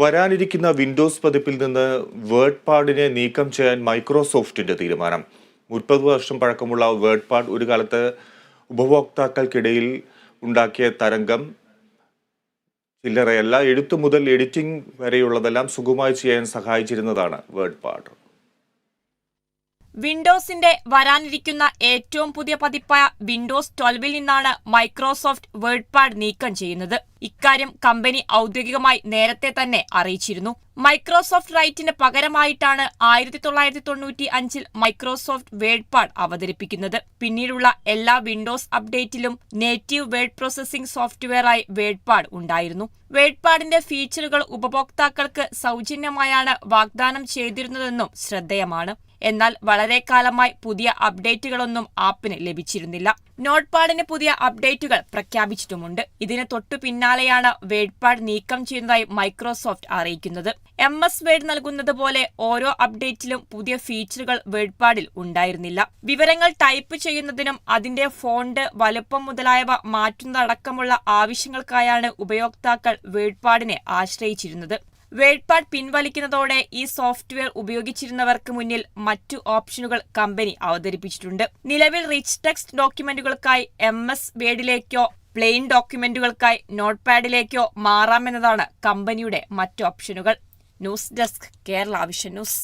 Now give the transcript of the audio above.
വരാനിരിക്കുന്ന വിൻഡോസ് പതിപ്പിൽ നിന്ന് വേർഡ് പാഡിനെ നീക്കം ചെയ്യാൻ മൈക്രോസോഫ്റ്റിന്റെ തീരുമാനം. മുപ്പത് വർഷം പഴക്കമുള്ള വേർഡ് പാഡ് ഒരു കാലത്ത് ഉപഭോക്താക്കൾക്കിടയിൽ ഉണ്ടാക്കിയ തരംഗം. ചില്ലറയല്ല എഴുത്തു മുതൽ എഡിറ്റിംഗ് വരെയുള്ളതെല്ലാം സുഖമായി ചെയ്യാൻ സഹായിച്ചിരുന്നതാണ് വേർഡ് പാഡ്. വിൻഡോസിന്റെ വരാനിരിക്കുന്ന ഏറ്റവും പുതിയ പതിപ്പായ വിൻഡോസ് ട്വൽവിൽ നിന്നാണ് മൈക്രോസോഫ്റ്റ് വേർഡ് പാഡ് നീക്കം ചെയ്യുന്നത്. ഇക്കാര്യം കമ്പനി ഔദ്യോഗികമായി നേരത്തെ തന്നെ അറിയിച്ചിരുന്നു. മൈക്രോസോഫ്റ്റ് റൈറ്റിന് പകരമായിട്ടാണ് ആയിരത്തി തൊള്ളായിരത്തി തൊണ്ണൂറ്റി അഞ്ചിൽ മൈക്രോസോഫ്റ്റ് വേർഡ് പാഡ് അവതരിപ്പിക്കുന്നത്. പിന്നീടുള്ള എല്ലാ വിൻഡോസ് അപ്ഡേറ്റിലും നേറ്റീവ് വേർഡ് പ്രോസസ്സിംഗ് സോഫ്റ്റ്വെയറായി വേർഡ് പാഡ് ഉണ്ടായിരുന്നു. വേർഡ് പാഡിന്റെ ഫീച്ചറുകൾ ഉപഭോക്താക്കൾക്ക് സൗജന്യമായാണ് വാഗ്ദാനം ചെയ്തിരുന്നതെന്നും ശ്രദ്ധേയമാണ്. എന്നാൽ വളരെ കാലമായി പുതിയ അപ്ഡേറ്റുകളൊന്നും ആപ്പിന് ലഭിച്ചിരുന്നില്ല. നോട്ട്പാഡിന് പുതിയ അപ്ഡേറ്റുകൾ പ്രഖ്യാപിച്ചിട്ടുമുണ്ട്. ഇതിന് തൊട്ടു പിന്നാലെയാണ് വേഡ് പാഡ് നീക്കം ചെയ്യുന്നതായി മൈക്രോസോഫ്റ്റ് അറിയിക്കുന്നത്. എം എസ് വേഡ് നൽകുന്നത് പോലെ ഓരോ അപ്ഡേറ്റിലും പുതിയ ഫീച്ചറുകൾ വേഡ്പാഡിൽ ഉണ്ടായിരുന്നില്ല. വിവരങ്ങൾ ടൈപ്പ് ചെയ്യുന്നതിനും അതിന്റെ ഫോണ്ട് വലുപ്പം മുതലായവ മാറ്റുന്നതടക്കമുള്ള ആവശ്യങ്ങൾക്കായാണ് ഉപയോക്താക്കൾ വേഡ് പാഡിനെ ആശ്രയിച്ചിരുന്നത്. വേഡ് പാഡ് പിൻവലിക്കുന്നതോടെ ഈ സോഫ്റ്റ്വെയർ ഉപയോഗിച്ചിരുന്നവർക്ക് മുന്നിൽ മറ്റു ഓപ്ഷനുകൾ കമ്പനി അവതരിപ്പിച്ചിട്ടുണ്ട്. നിലവിൽ റിച്ച് ടെക്സ്റ്റ് ഡോക്യുമെന്റുകൾക്കായി എം എസ് വേഡിലേക്കോ പ്ലെയിൻ ഡോക്യുമെന്റുകൾക്കായി നോട്ട് പാഡിലേക്കോ മാറാമെന്നതാണ് കമ്പനിയുടെ മറ്റു ഓപ്ഷനുകൾ. News desk Kerala vision news.